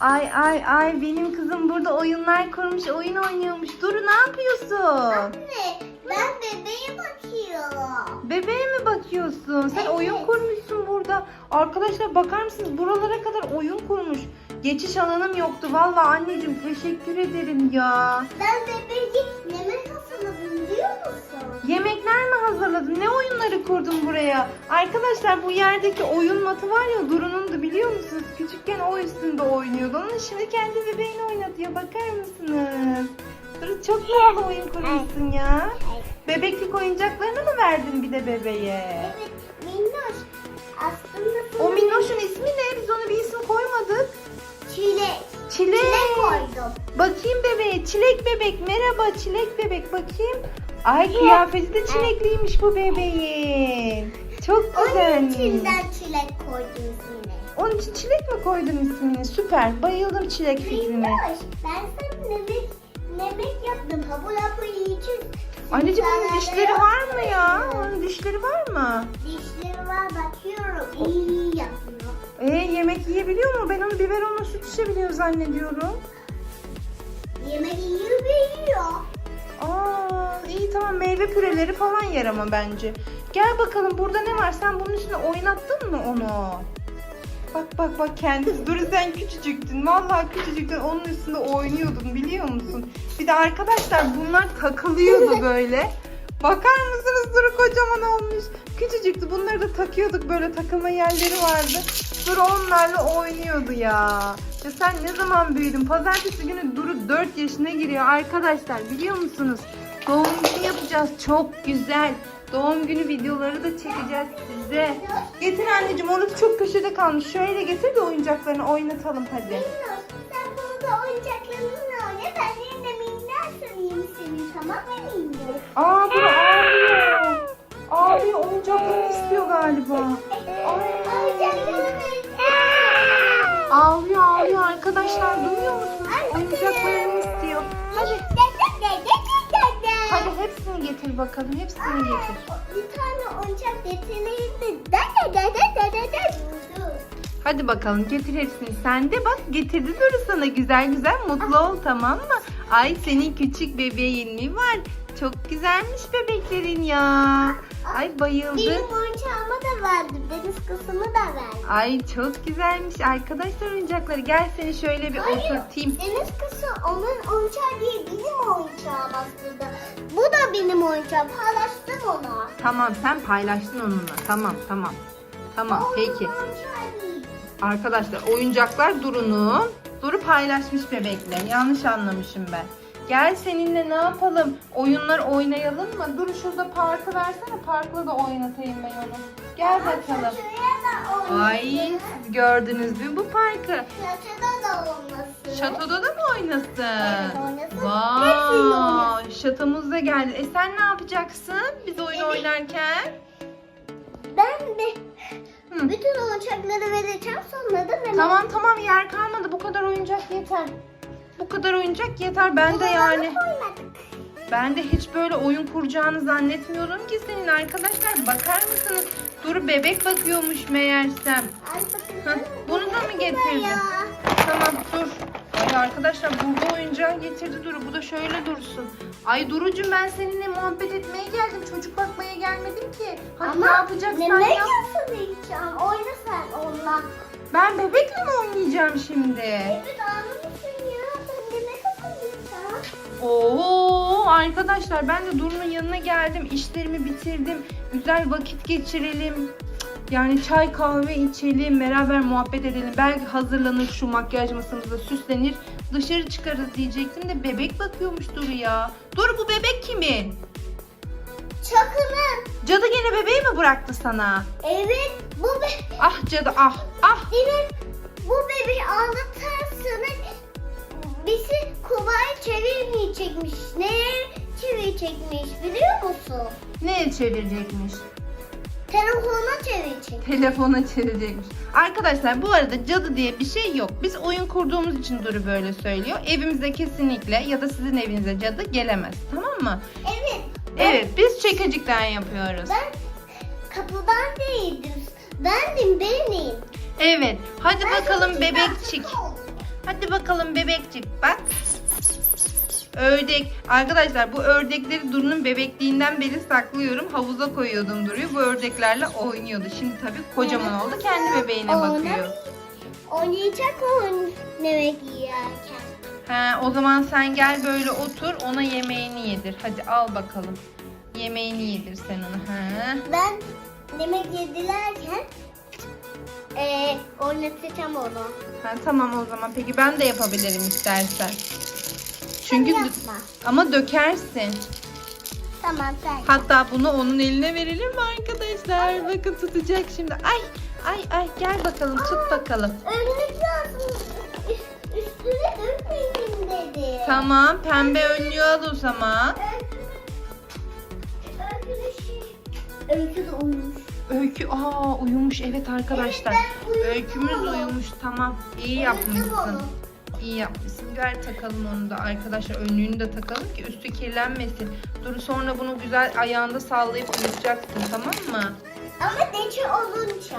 Ay ay ay benim kızım burada oyunlar kurmuş, oyun oynuyormuş. Duru ne yapıyorsun? Anne ben bebeğe bakıyorum. Bebeğe mi bakıyorsun? Sen Evet. oyun kurmuşsun burada. Arkadaşlar bakar mısınız? Buralara kadar oyun kurmuş. Geçiş alanım yoktu. Vallahi anneciğim teşekkür ederim ya. Ben bebeğe yemek hazırladım biliyor musun? Yemekler mi hazırladın? Ne oyunları kurdun buraya? Arkadaşlar bu yerdeki oyun matı var ya Duru'nun da biliyor musunuz? Küçükken o üstünde oynuyordu. Onu şimdi kendi bebeğini oynatıyor. Bakar mısınız? Duru çok güzel oyun kurmuşsun ya. Bebeklik oyuncaklarını mı verdin bir de bebeğe? Evet minnoş. Aslında O minnoşun ismi ne? Biz ona bir isim koymadık. çilek. Çilek. Çilek koydum. Bakayım bebeğe. Çilek bebek. Merhaba çilek bebek. Bakayım. Ay kıyafeti de çilekliymiş bu bebeğin. Çok Onun güzelmiş. içinden çilek koydum ismini. Onun için çilek mi koydun ismini? Süper. Bayıldım çilek fikrine. Minnoş ben sana yemek, yemek yaptım. Habul habul yiyeceğiz. Anneciğim Zararları dişleri var mı ya? Onun dişleri var mı? Dişleri var bakıyorum. İyi yapıyor. Ee yemek yiyebiliyor mu? Ben onu biberonla süt içebiliyor zannediyorum. Yemek yiyor ve yiyor. Aa iyi tamam meyve püreleri falan yer ama bence. Gel bakalım burada ne var? Sen bunun üstüne oynattın mı onu? Bak bak bak kendisi. Dur sen küçücüktün. Vallahi küçücüktün. Onun üstünde oynuyordun biliyor musun? Bir de arkadaşlar bunlar takılıyordu böyle. Bakar mısınız Duru kocaman olmuş. Küçücüktü. Bunları da takıyorduk böyle takılma yerleri vardı. Duru onlarla oynuyordu ya. Ya sen ne zaman büyüdün? Pazartesi günü Duru 4 yaşına giriyor arkadaşlar biliyor musunuz? Doğum günü yapacağız. Çok güzel. Doğum günü videoları da çekeceğiz size. Getir anneciğim orası çok köşede kalmış. Şöyle getir de oyuncaklarını oynatalım hadi. Minnoş sen burada oyuncaklarınla seni. Tamam mı? Aa Duru ağlıyor. Ağlıyor oyuncaklarını istiyor galiba. Oyuncaklarını Ağlıyor ağlıyor arkadaşlar duyuyor musunuz? Oyuncaklarını istiyor. Hadi. Hadi hepsini getir bakalım. Hepsini getir. Bir tane oyuncak getireyim. Hadi bakalım getir hepsini. Sen de bak getirdi Duru sana güzel güzel mutlu ol tamam mı? Ay senin küçük bebeğin mi var? Çok güzelmiş bebeklerin ya. Ay bayıldım. Benim oyuncağıma da verdi. Deniz kızımı da verdi. Ay çok güzelmiş arkadaşlar oyuncakları. Gel seni şöyle bir Hayır, oturtayım. Deniz kızı onun oyuncağı değil benim oyuncağım aslında. Bu da benim oyuncağım. Paylaştım ona. Tamam sen paylaştın onunla. Tamam tamam. Tamam O peki. onun oyuncağı değil. Arkadaşlar oyuncaklar Duru'nun. Duru paylaşmış bebekle. Yanlış anlamışım ben. Gel seninle ne yapalım? Oyunlar oynayalım mı? Dur şurada parkı versene. Parkla da oynatayım ben onu. Gel bakalım. Oynasın. Ay gördünüz mü bu parkı? Şatoda da olmasın. Şatoda da mı oynasın? Evet, oynasın. Vay, oynasın. şatomuz da geldi. E sen ne yapacaksın biz oyun oynarken? Ben de Hı. bütün oyuncakları vereceğim sonra da ben Tamam tamam yer kalmadı. Bu kadar oyuncak yeter. Bu kadar oyuncak yeter. Ben de yani koymadık. ben de hiç böyle oyun kuracağını zannetmiyordum ki senin arkadaşlar. Bakar mısınız? Dur bebek bakıyormuş meğersem. Ay. Heh, bunu da mı getirdin? Tamam dur. Ay arkadaşlar burada oyuncağı getirdi Duru. Bu da şöyle dursun. Ay Duru'cum ben seninle muhabbet etmeye geldim. Çocuk bakmaya gelmedim ki. Hadi ne yapacaksan ne yap. yapacağım? Oyna sen onunla. Ben bebekle mi oynayacağım şimdi? Evet anlamışsın ya. Ben ne kazanacağım? Oo arkadaşlar ben de Duru'nun yanına geldim. İşlerimi bitirdim. Güzel vakit geçirelim. Yani çay kahve içelim, beraber muhabbet edelim. Belki hazırlanır şu makyaj masamızda süslenir. Dışarı çıkarız diyecektim de bebek bakıyormuş Duru ya. Duru bu bebek kimin? Çakının. Cadı gene bebeği mi bıraktı sana? Evet bu be Ah cadı ah ah. Dinin bu bebeği anlatarsanız bizi kolay çevirmeyecekmiş. Neye çevirecekmiş biliyor musun? Neye çevirecekmiş? Telefona çevirecek. Telefona çevirecekmiş. Arkadaşlar bu arada cadı diye bir şey yok. Biz oyun kurduğumuz için Duru böyle söylüyor. Evimize kesinlikle ya da sizin evinize cadı gelemez. Tamam mı? Evet. ben- Evet biz çekecikten yapıyoruz. Ben kapıdan değildim. Bendim benim. Evet hadi Ben bakalım bebekçik. Hadi bakalım bebekçik bak. Ördek. Arkadaşlar bu ördekleri Duru'nun bebekliğinden beri saklıyorum. Havuza koyuyordum Duru'yu. Bu ördeklerle oynuyordu. Şimdi tabii kocaman oldu. Kendi bebeğine Ona- bakıyor. Oynayacak oyun yemek yerken. He, o zaman sen gel böyle otur ona yemeğini yedir. Hadi al bakalım. Yemeğini yedir sen onu. He. Ben yemek yedilerken eee oynatacağım onu. Ha, tamam o zaman. Peki ben de yapabilirim istersen. Çünkü yapma. ama dökersin. Tamam sen. Hatta bunu onun eline verelim mi arkadaşlar? Bakın tutacak şimdi. Ay ay ay gel bakalım tut bakalım. Önlük lazım. Üst- Üstüne dökmeyin dedi. Tamam pembe önlüğü al o zaman. Öykü de uyumuş. Öykü aa uyumuş evet arkadaşlar. Evet, ben. Öykümüz uyumuş tamam. İyi yapmışsın. İyi yapmışsın. Gel takalım onu da arkadaşlar. Önlüğünü de takalım ki üstü kirlenmesin. Dur sonra bunu güzel ayağında sallayıp uyutacaksın tamam mı? Ama neçe olunca.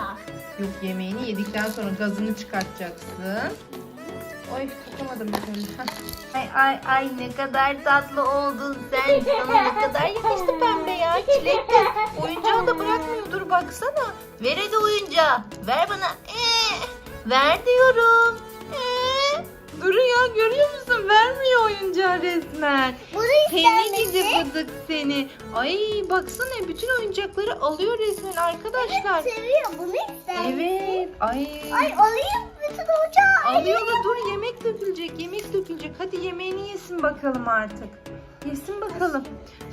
Yok yemeğini yedikten sonra gazını çıkartacaksın. Oy tutamadım. Heh. Ay ay ay ne kadar tatlı oldun sen. Sana ne kadar yakıştı pembe ya. Çilek de oyuncağı da bırakmıyor. Dur baksana. Ver hadi oyuncağı. Ver bana. Ee, ver diyorum. Ee. Dur ya görüyor musun? Vermiyor oyuncağı resmen. Bunu istemedi. bıdık seni. Ay baksana bütün oyuncakları alıyor resmen arkadaşlar. Seviyor bunu istemedi. Evet. Ay. Ay alayım bütün ocağı. Alıyor da dur yemek dökülecek, yemek dökülecek. Hadi yemeğini yesin bakalım artık. Yesin bakalım.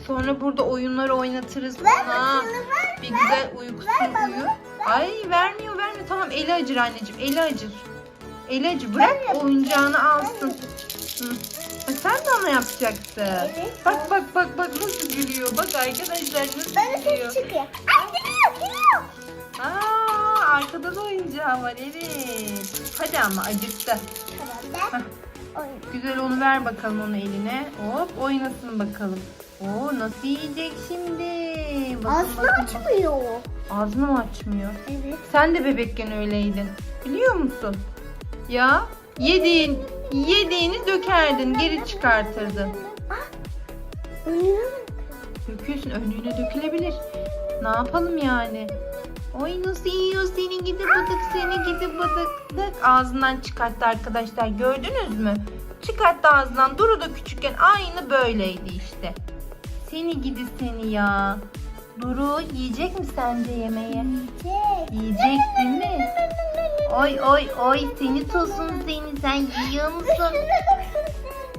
Sonra burada oyunları oynatırız Ver buna. bakalım, ver, Bir güzel uykusunu Ver bana, uyu. ver. Ay vermiyor vermiyor. Tamam eli acır anneciğim eli acır. Acır. Bırak oyuncağını alsın. Hı. Sen de ona yapacaksın. Evet. Bak bak bak bak nasıl gülüyor. Bak arkadaşlar nasıl Bana gülüyor. ses çıkıyor. Ay geliyor geliyor. Aa arkada da oyuncağı var evet. Hadi ama acıktı. Tamam ben. Güzel onu ver bakalım onu eline. Hop oynasın bakalım. Oo nasıl yiyecek şimdi? Bakın, Ağzını bakın. açmıyor. Ağzını mı açmıyor? Evet. Sen de bebekken öyleydin. Biliyor musun? Ya yediğin yediğini dökerdin, geri çıkartırdın. Ah. Önüne. Döküyorsun önlüğüne dökülebilir. Ne yapalım yani? Oy nasıl yiyor seni gidi bıdık seni gidi bıdık. Ağzından çıkarttı arkadaşlar gördünüz mü? Çıkarttı ağzından. Duru da küçükken aynı böyleydi işte. Seni gidi seni ya. Duru yiyecek mi sence yemeği? Yiyecek. Yiyecek değil mi? Oy oy oy seni tosun seni sen yiyor musun?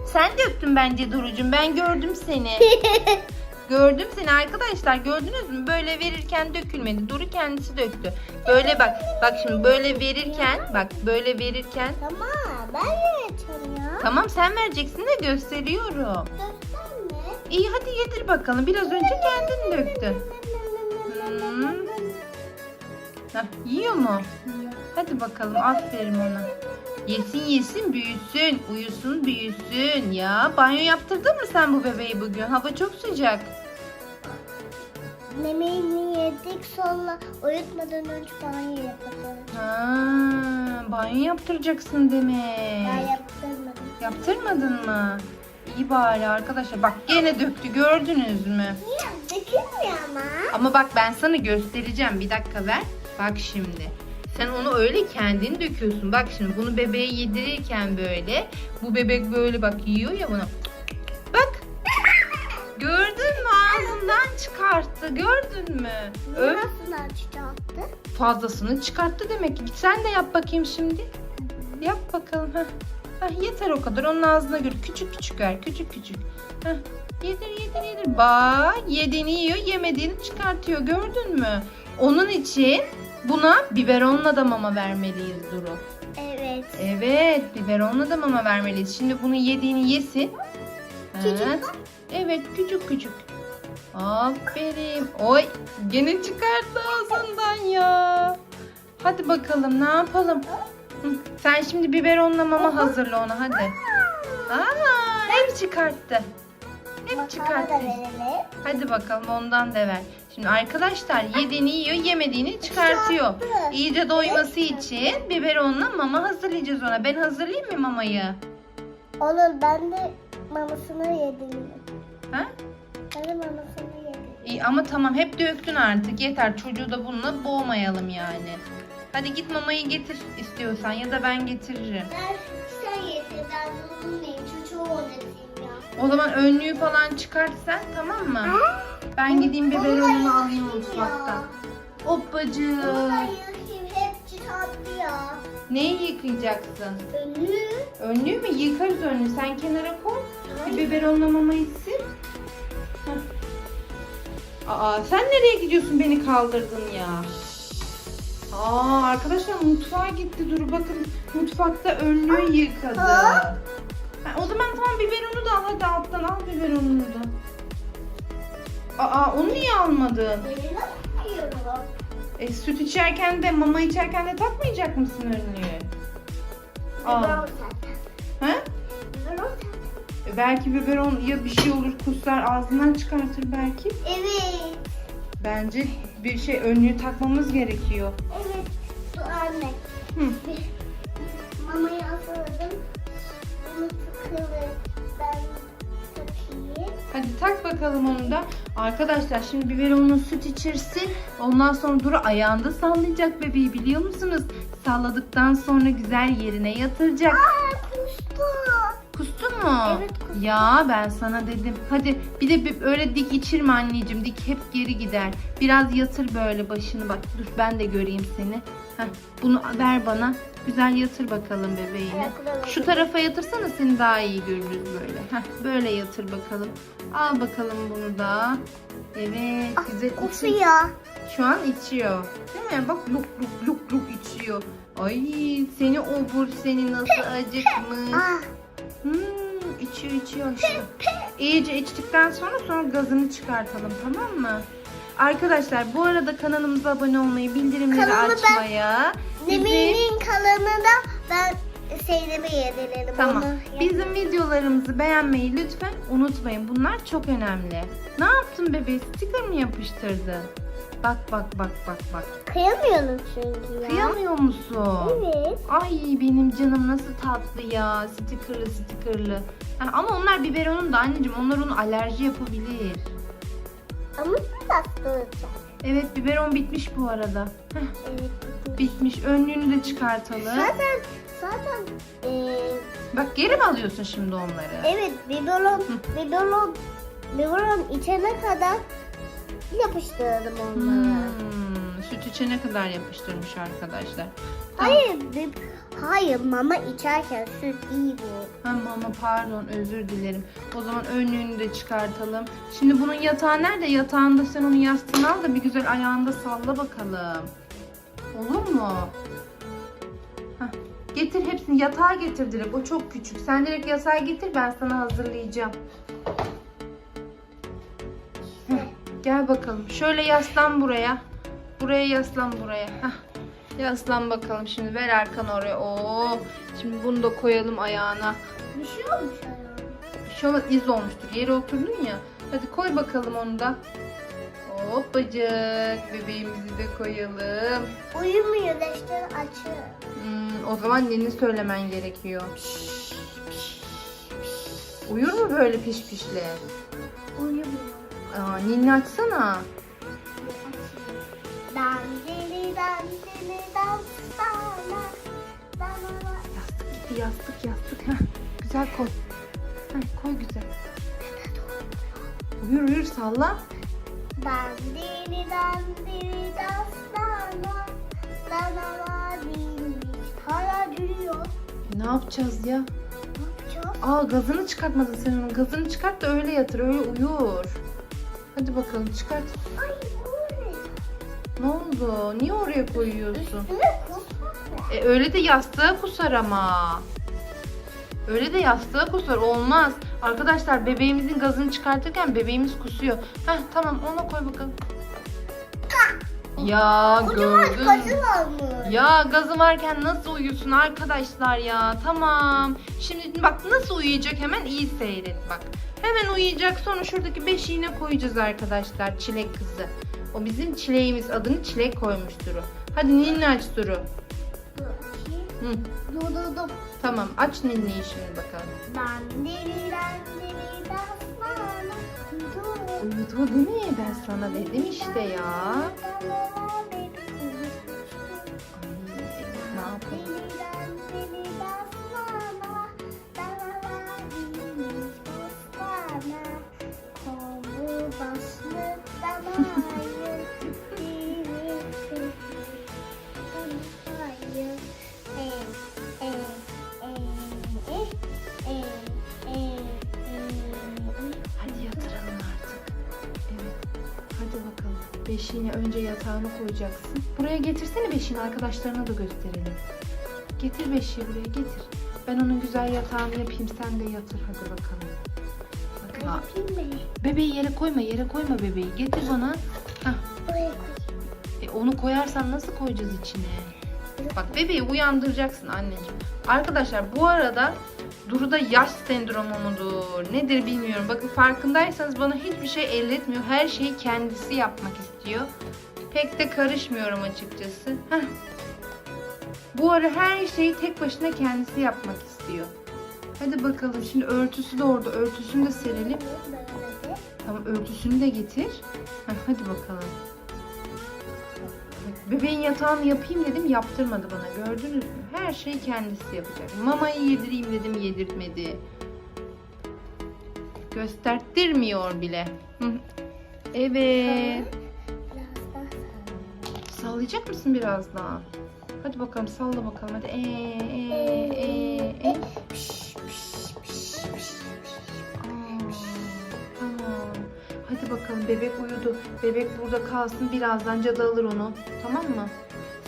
Sen döktün bence Duru'cum ben gördüm seni. Gördüm seni arkadaşlar gördünüz mü? Böyle verirken dökülmedi. Duru kendisi döktü. Böyle bak. Bak şimdi böyle verirken bak böyle verirken. tamam ben yiyeceğim ya. Tamam sen vereceksin de gösteriyorum. Gösterme. İyi hadi yedir bakalım. Biraz önce kendin döktün. Hah, yiyor mu? Hadi bakalım aferin ona. Yesin yesin büyüsün. Uyusun büyüsün. Ya banyo yaptırdın mı sen bu bebeği bugün? Hava çok sıcak. Yemeğini yedik sonra uyutmadan önce banyo yapalım. Ha, banyo yaptıracaksın demek. Ben yaptırmadım. Yaptırmadın mı? İyi bari arkadaşlar. Bak gene döktü gördünüz mü? Niye? Dökülmüyor ama. Ama bak ben sana göstereceğim. Bir dakika ver. Bak şimdi. Sen onu öyle kendin döküyorsun. Bak şimdi bunu bebeğe yedirirken böyle. Bu bebek böyle bak yiyor ya bunu. Bak. Gördün mü? Ağzından çıkarttı. Gördün mü? Öyle Nasıl açacaktı? fazlasını çıkarttı demek ki. Sen de yap bakayım şimdi. Yap bakalım. Heh. Heh, yeter o kadar. Onun ağzına göre küçük küçük ver. Küçük küçük. Heh. Yedir yedir yedir. Bak yediğini yiyor yemediğini çıkartıyor. Gördün mü? Onun için buna biberonla da mama vermeliyiz Duru. Evet. Evet biberonla da mama vermeliyiz. Şimdi bunu yediğini yesin. Küçük Evet. Evet küçük küçük. Aferin. Oy gene çıkarttı ağzından ya. Hadi bakalım ne yapalım. Hı, Sen şimdi biberonla mama hazırla ona hadi. Aa, hep çıkarttı. Hep verelim. Hadi bakalım ondan da ver. Şimdi arkadaşlar yediğini yiyor, yemediğini çıkartıyor. İyice doyması için biberonla mama hazırlayacağız ona. Ben hazırlayayım mı mamayı? Olur ben de mamasını yedim. Ha? Ben de mamasını yedim. İyi ama tamam hep döktün artık. Yeter çocuğu da bununla boğmayalım yani. Hadi git mamayı getir istiyorsan ya da ben getiririm. Ben O zaman önlüğü falan çıkart sen tamam mı? Ben gideyim da biberonunu alayım yıkayayım mutfakta. ya. Hoppacığım. Bunu da yıkayayım hep çıkarttı ya. Neyi yıkayacaksın? Önlü. Önlüğü mü? Yıkarız önlüğü. Sen kenara koy. Bir biberonla mamayı sil. Aa sen nereye gidiyorsun beni kaldırdın ya? Aa arkadaşlar mutfağa gitti dur bakın mutfakta önlüğü yıkadı. Ha? O zaman tamam biberonu da al hadi alttan al biberonunu da. Aa onu niye almadın? E, süt içerken de mama içerken de takmayacak mısın önlüğü? Zaten. Ha? E, belki biberon ya bir şey olur kusar ağzından çıkartır belki. Evet. Bence bir şey önlüğü takmamız gerekiyor. Evet. Dur anne. Hı. Mamayı hazırladım. Ben takayım. Hadi tak bakalım onu da. Arkadaşlar şimdi biberonun süt içirsin. Ondan sonra Duru ayağında sallayacak bebeği biliyor musunuz? Salladıktan sonra güzel yerine yatıracak. Aa kustu. Kustun mu? Evet, kustum. Ya ben sana dedim. Hadi bir de bir öyle dik içirme anneciğim. Dik hep geri gider. Biraz yatır böyle başını bak. Dur ben de göreyim seni. Heh, bunu ver bana. Güzel yatır bakalım bebeğini. Şu tarafa yatırsana seni daha iyi görürüz böyle. Heh, böyle yatır bakalım. Al bakalım bunu da. Evet Ah, güzel kusuyor. Şu an içiyor. Değil mi? Bak luk luk luk luk içiyor. Ay seni obur seni nasıl acıkmış. Ah. Hmm, içiyor içiyor işte. İyice içtikten sonra sonra gazını çıkartalım tamam mı? Arkadaşlar bu arada kanalımıza abone olmayı, bildirimleri Kanalı ben- açmaya, bizi, Nemin'in kalanında ben Zeynep'e yedirelim tamam, onu. bizim videolarımızı beğenmeyi lütfen unutmayın. Bunlar çok önemli. Ne yaptın bebeği? Sticker mı yapıştırdın? Bak bak bak bak bak. Kıyamıyorum çünkü ya. Kıyamıyor musun? Evet. Ay benim canım nasıl tatlı ya. Stickerlı stickerlı. Ha, ama onlar biberonun da anneciğim. Onlar onu alerji yapabilir. Ama nasıl olacak? Evet biberon bitmiş bu arada. Heh, Evet. bitmiş. Önlüğünü de çıkartalım. Zaten zaten eee Bak geri mi alıyorsun şimdi onları? evet biberon biberon biberon içene kadar yapıştırdım onları. Hmm, süt içene kadar yapıştırmış arkadaşlar. Hayır, bib- hayır mama içerken süt değil bu. Ha mama pardon özür dilerim. O zaman önlüğünü de çıkartalım. Şimdi bunun yatağı nerede? Yatağında sen onu yastığına al da bir güzel ayağında salla bakalım. Olur mu? Hah, Getir hepsini yatağa getir direkt. O çok küçük. Sen direkt yatağa getir ben sana hazırlayacağım. Heh, Gel bakalım. Şöyle yaslan buraya. Buraya yaslan buraya. Heh. Yaslan bakalım şimdi ver arkanı oraya. Oo. Şimdi bunu da koyalım ayağına. Bir şey olmuş ayağım. Bir şey olmaz iz olmuştur. Yere oturdun ya. Hadi koy bakalım onu da. Hoppacık. Bebeğimizi de koyalım. Uyumuyor işte açıyor. Hmm, o zaman ninni söylemen gerekiyor. Uyur mu böyle piş pişle? Uyumuyor. Aa, ninni açsana. Dansana. Danana. Yastık gitti yastık yastık. Heh, güzel koy. Heh, koy güzel. Uyur uyur salla. Dandini dandini dansana. Danana dinmiş. Hala duruyor. Ne yapacağız ya? Ne yapacağız? Aa gazını çıkartmadın sen onun. Gazını çıkart da öyle yatır öyle uyur. Hadi bakalım çıkart. Ay? Ne oldu? Niye oraya koyuyorsun? Üstüne kusma. E öyle de yastığa kusar ama. Öyle de yastığa kusar olmaz. Arkadaşlar bebeğimizin gazını çıkartırken bebeğimiz kusuyor. Heh tamam ona koy bakalım. Ya Kocaman gördün. varmış. Ya gazı varken nasıl uyusun arkadaşlar ya? Tamam. Şimdi bak nasıl uyuyacak hemen iyi seyret bak. Hemen uyuyacak sonra şuradaki beşiğine koyacağız arkadaşlar çilek kızı. O bizim çileğimiz adını çilek koymuş Duru. Hadi ninni aç Duru. Hı, Durdurdum. tamam aç ninniyi şimdi bakalım. Ben deliden deliden sana Uyudu değil mi? Ben sana dedim işte ya. Ay, ne yapayım? Beşiğini önce yatağına koyacaksın. Buraya getirsene beşiğini arkadaşlarına da gösterelim. Getir beşiği buraya getir. Ben onun güzel yatağını yapayım sen de yatır hadi bakalım. Bakın ha, bebeği yere koyma yere koyma bebeği. Getir bana. Hah, e, onu koyarsan nasıl koyacağız içine? Bak bebeği uyandıracaksın anneciğim. Arkadaşlar bu arada Duru'da yaş sendromu mudur? Nedir bilmiyorum. Bakın farkındaysanız bana hiçbir şey elletmiyor. Her şeyi kendisi yapmak istiyor. Pek de karışmıyorum açıkçası. Heh. Bu ara her şeyi tek başına kendisi yapmak istiyor. Hadi bakalım şimdi örtüsü de orada. Örtüsünü de serelim. Tamam örtüsünü de getir. Heh, hadi bakalım. Bebeğin yatağını yapayım dedim yaptırmadı bana gördünüz mü? Her şeyi kendisi yapacak. Mamayı yedireyim dedim yedirtmedi. Gösterttirmiyor bile. Evet. Sallayacak mısın biraz daha? Hadi bakalım salla bakalım hadi. Ee, ee, ee, ee. Hadi bakalım bebek uyudu. Bebek burada kalsın birazdan cadı alır onu. Tamam mı?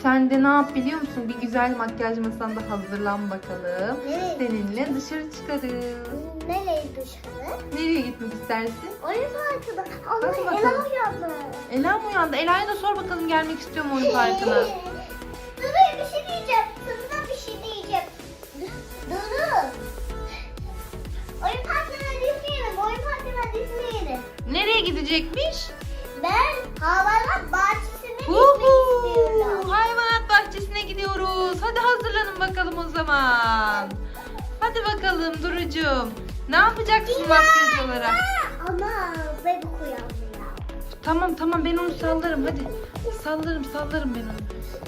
Sen de ne yap biliyor musun? Bir güzel makyaj masanda hazırlan bakalım. Evet. Seninle dışarı çıkarız. Nereye dışarı? Nereye gitmek istersin? Oyun parkına. Hadi Allah bakalım. Ela uyandı. Ela mı uyandı? Ela'ya da sor bakalım gelmek istiyor mu oyun parkına? Dur bir şey Nereye gidecekmiş? Ben hayvanat bahçesine gitmek Uhu! istiyorum. Hayvanat bahçesine gidiyoruz. Hadi hazırlanın bakalım o zaman. Hadi bakalım Duru'cum. Ne yapacaksın makyaj olarak? Ama bebek uyandı ya. Tamam tamam ben onu sallarım hadi. Sallarım sallarım ben onu.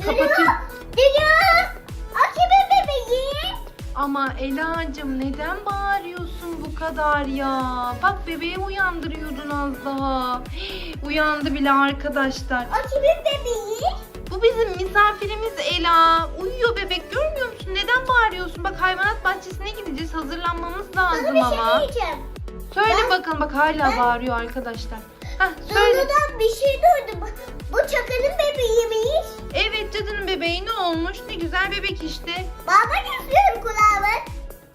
Kapatayım. Kimin bebeği? Ama Ela'cığım neden bağırıyorsun bu kadar ya? Bak bebeği uyandırıyordun az daha. Hii, Uyandı bile arkadaşlar. O kimin bebeği? Bu bizim misafirimiz Ela. Uyuyor bebek görmüyor musun? Neden bağırıyorsun? Bak hayvanat bahçesine gideceğiz. Hazırlanmamız Sana lazım bir şey ama. diyeceğim. Söyle Ben- bakalım bak hala ben- bağırıyor arkadaşlar. Hah söyle. Dudu'dan bir şey duydum. Bu çakanın bebeği miymiş? Evet cadının bebeği ne olmuş? Ne güzel bebek işte. Baba istiyorum kulağımı.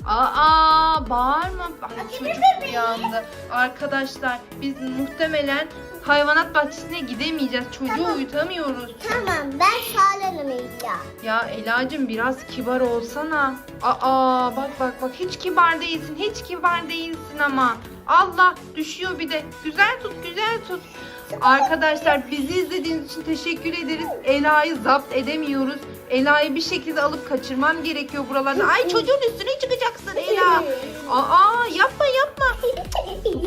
Aa bağırma. Ay, çocuk uyandı. Arkadaşlar biz muhtemelen hayvanat bahçesine gidemeyeceğiz. Çocuğu Tamam. uyutamıyoruz. Tamam ben sağlanım ya. Ya Ela'cığım biraz kibar olsana. Aa bak bak bak hiç kibar değilsin. Hiç kibar değilsin ama. Allah düşüyor bir de. Güzel tut güzel tut. Arkadaşlar bizi izlediğiniz için teşekkür ederiz. Ela'yı zapt edemiyoruz. Ela'yı bir şekilde alıp kaçırmam gerekiyor buralardan. Ay çocuğun üstüne çıkacaksın Ela. Aa yapma yapma.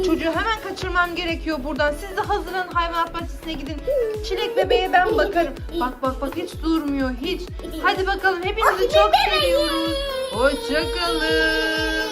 Çocuğu hemen kaçırmam gerekiyor buradan. Siz de hazırlanın hayvanat bahçesine gidin. Çilek bebeğe ben bakarım. Bak bak bak hiç durmuyor hiç. Hadi bakalım hepinizi Ay, çok seviyoruz. Hoşçakalın.